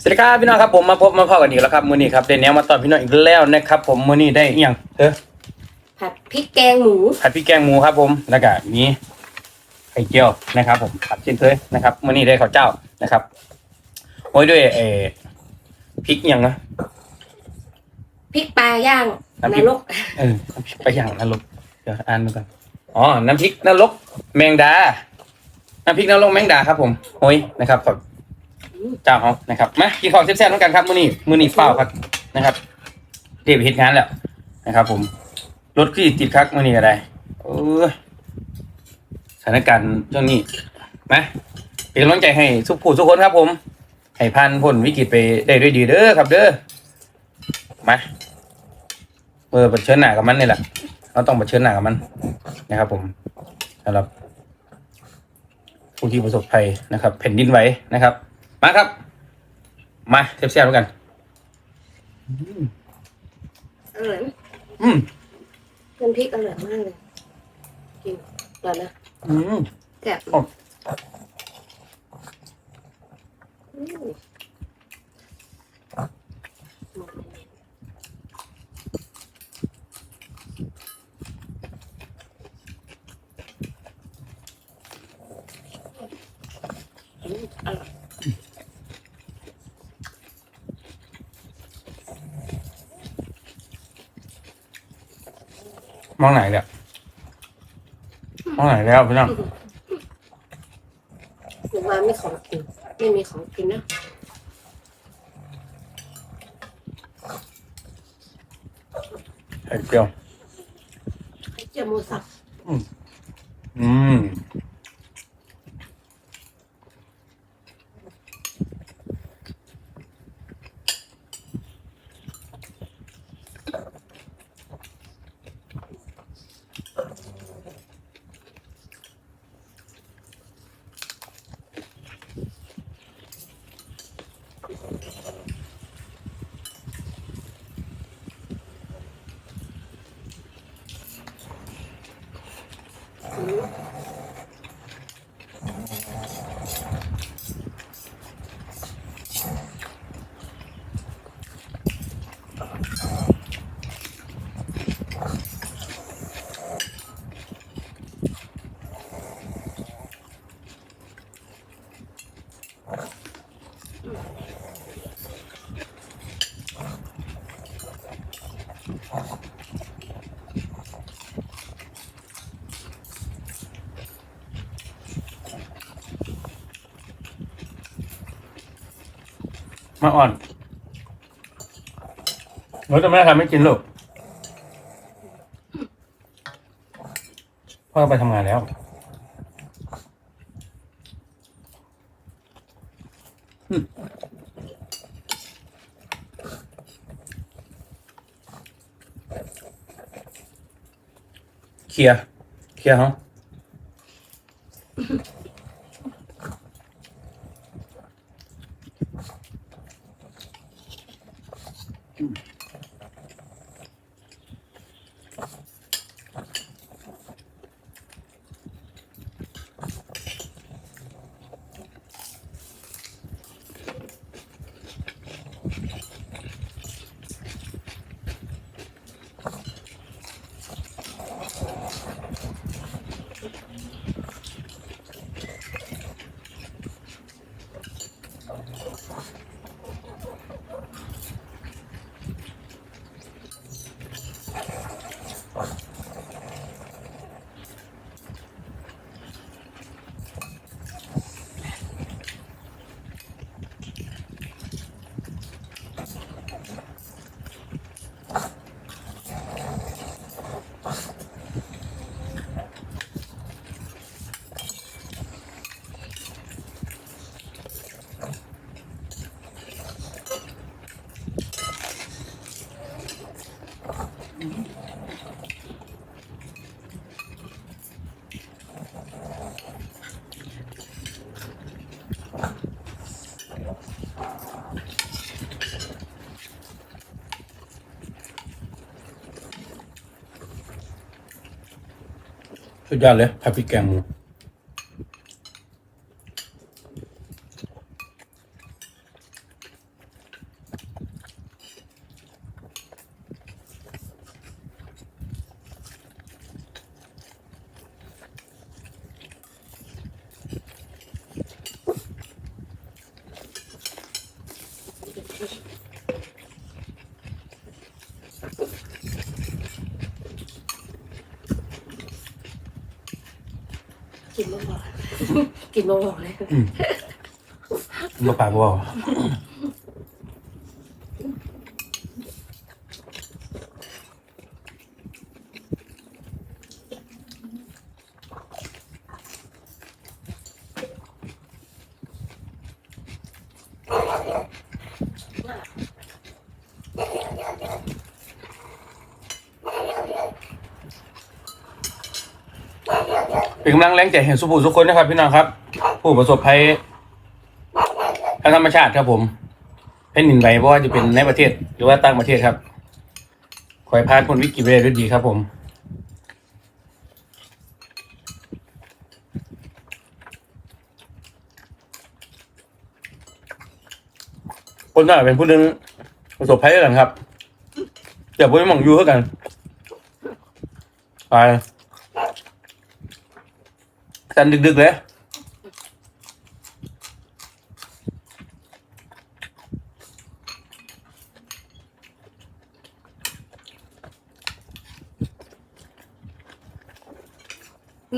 สวัสดีครับพี่น้องครับผมมาพบมาพอกันอีกแล้วครับมื้อนี้ครับเดนแนวมาตอนพี่น้องอีกแล้วนะครับผมมื้อนี้ได้อีหยังเออผัดพริกแกงหมูผัดพริกแกงหมูครับผมแล้วก็มีไข่เจียวนะครับ ผมผัดเช่นเคยนะครับมื้อนี้ได้ข้าวเจ้านะครับโอ้ยด้วยเออพริกอิหยังนะ พริกปลาย่างน้ำนพริก รกเออไปอย่างนรกเดี๋ยวอ่านดูก่อนอ๋อน้ำพริกนรกแมงดาน้ำพริกนรกแมงดาครับผมโอ้ยนะครับขอบเจ้าเขานะครับมากินของแซ่บๆด้วยกันครับมื้อนี้มื้อนี้เปล่าครับนะครับเรียบเหตุงานแล้วนะครับ ผมรถขี้ติดคักมื้อนี้ก็ได้เออสถานการณ์ช่วงนี้มาเป็นกำลังใจให้ทุกผู้ทุกคนครับ ผมให้ผ่านพ้นวิกฤตไปได้ด้วยดีเด้อครับ เด้อมาเออเผชิญหน้ากับมันนี่แหละเราต้องเผชิญหน้ากับมันนะครับ ผมสำหรับผู้ที่ประสบภัยนะครับแผ่นดินไหวนะครับ มาครับ มาเสียบๆแล้วกัน อร่อยไหมอืมน้ำพริกอร่อยมากเลย กินก่อนนะอืม แซ่บโอ้อืม มองไหนเนี่ยมองไหนแล้วพี่น้องหนูมาไม่ของกินไม่มีของกินนะไข่เจียวไข่เจียวหมูสับ มาอ่อนเราจะไม่ทำไม่กินลูกพ่อไปทำงานแล้ว เคลียร์เคลียร์เหรอ สุดยอดเลยผัดพริกแกงหมู กินไม่หมดกินไม่หมดเลยบ่ปากบ่ เป็นกำลังแรงใจเห็นสุภูทุกคนนะครับ พี่น้องครับ ผู้ประสบภัยทางธรรมชาติครับผมแผ่นดินไหวเพราะว่าจะเป็นในประเทศ หรือว่าต่างประเทศครับขอให้ผ่านพ้นวิกฤตไปได้ด้วยดีครับ ผมคนน่าเป็นผู้นึงประสบภัยด้วยกันครับเดี๋ยวผมมองอยู่เท่ากันไป สันดึกๆเลย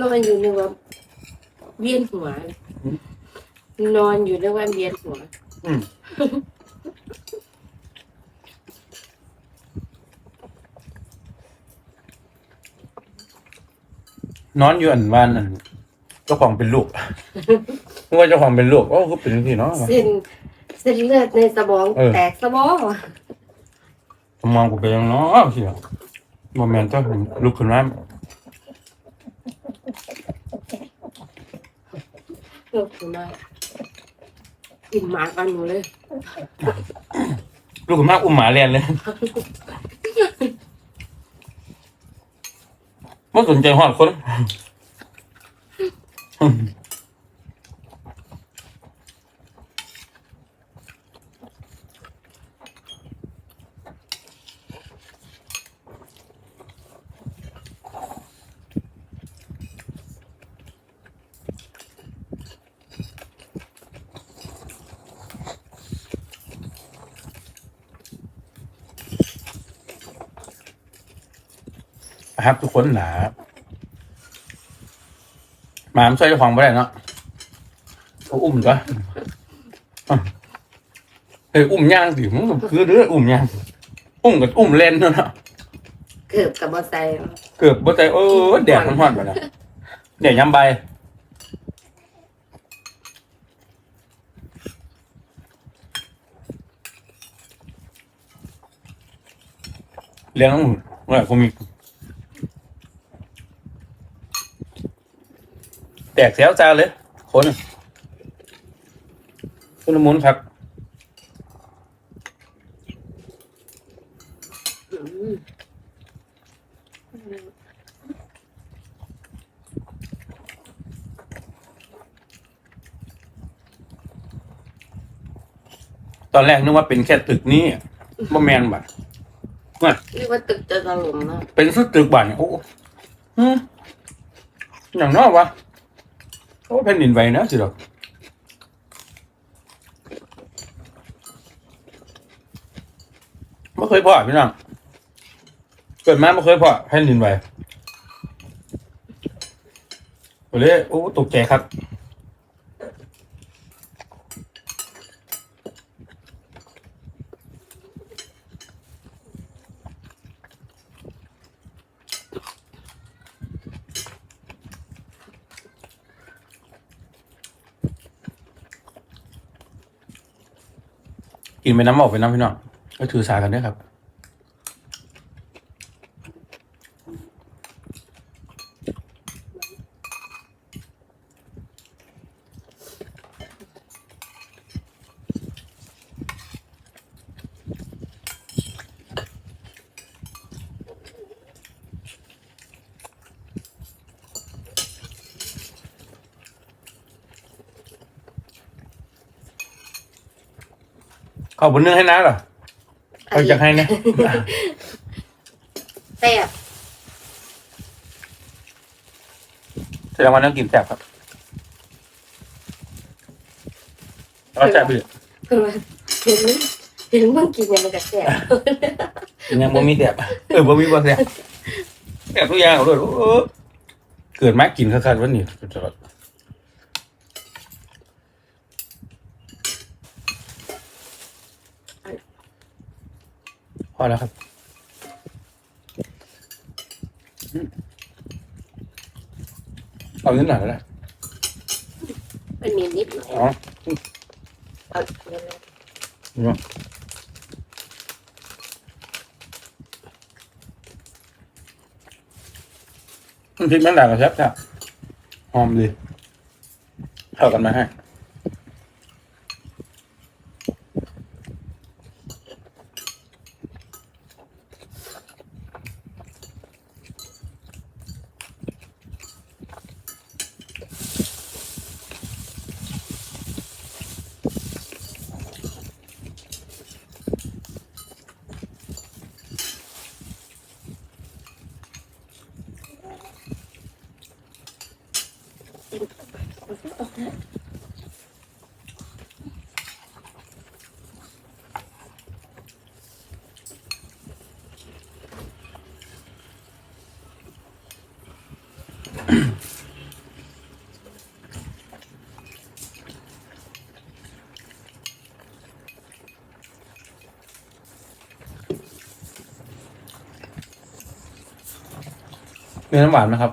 นอนอยู่นึกว่าเวียนหัวเลยนอนอยู่นึกว่าเวียนหัว อืมนอนอยู่อันบ้านอัน เจ้าของเป็นลูกนึกว่าเจ้าของเป็นลูกโอ้ก็เป็นที่เนาะ เส้นเส้นเลือดในสมองเออ แตกสมองมองกูเป็นยังเนาะเสียโมเมนต์เจ้าลุกขึ้นมาเลือดขึ้นมากินหมากันหนูเลยลุกขึ้นมาอุ้มหมาเรียนเลยไม่สนใจหอดคน ครับทุกคนหนาหมามันช่วยเจ้าของไม่ได้เนาะเขาอุ้มก็เฮ้ยอุ้มย่างสิมันก็คือเรื่องอุ้มย่างอุ้มกับอุ้มเล่นเนาะเกือบกับมอไซค์เกือบบ่ใจเออแดดมันฮอดไปนะแดดยามใบายเลี้ยงเมื่อผมมีแต กแถวจานเลย คนคุณมุนครับอืมตอนแรกนึกว่าเป็นแค่ตึกนี้บ่แมนบัดเรียกว่าตึกจะถล่มนะเป็นสุดตึกบัดเนี่ยโอ้หืมอย่างน้อวะ โอ้แผ่นดินไหวนะสิดอกไม่เคยพอพี่น้องเกิดมาไม่เคยพอแผ่นดินไหวโอ้เลยโอ้ตกใจครับ กินไปน้ำออกไปน้ำพี่น้องก็ถือสากันด้วยครับ ขอบบนเนื้อให้นะเหรอเอาจากให้นะแซ่บแสดงว่านั่งกินแซ่บครับเอาแซ่บไปเลยคือว่าเห็นเห็นมึงกินเนี่ยมันก็แซ่บยังบ่มีแซ่บเออบ่มีบ่แซ่บแซ่บทุกอย่างเอาด้วยโอ้เกิดมากินคักๆวันนี้ตลอด พอแล้วครับอืมเอานิดหน่อยก็ได้มันมีนิดหน่อยอ๋อเอาเดี๋ยวนะเนาะมันพริกแมงดากับแซ่บจ้ะหอมดีเข้ากันมาให้ มีน้ำหวานไหมครับ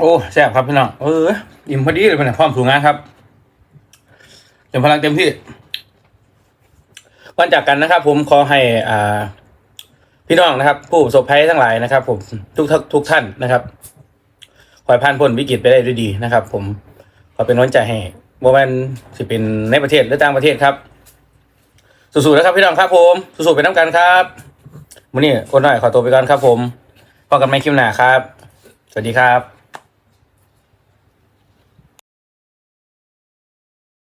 โอ้แซ่บครับพี่น้องเอออิ่มพอดีเลยเป็นยพร้อมถูงานครับเต็มพลังเต็มที่วันจากกันนะครับ ผมขอให้อ่า พี่น้องนะครับ ผู้ประสบภัยทั้งหลายนะครับ ผมทุกทุกทุกท่านนะครับขอให้ผ่านพ้นวิกฤตไปได้ด้วยดีนะครับ ผมขอเป็นน้อนใจให้ว่ามันสิเป็นในประเทศหรือต่างประเทศครับ สู้ๆนะครับพี่น้องครับ ผมสู้ๆไปน้ำกันครับวันนี้คนหน่อยขอตัวไปก่อนครับ ผมพบกันใหม่คลิปหน้าครับ สวัสดีครับ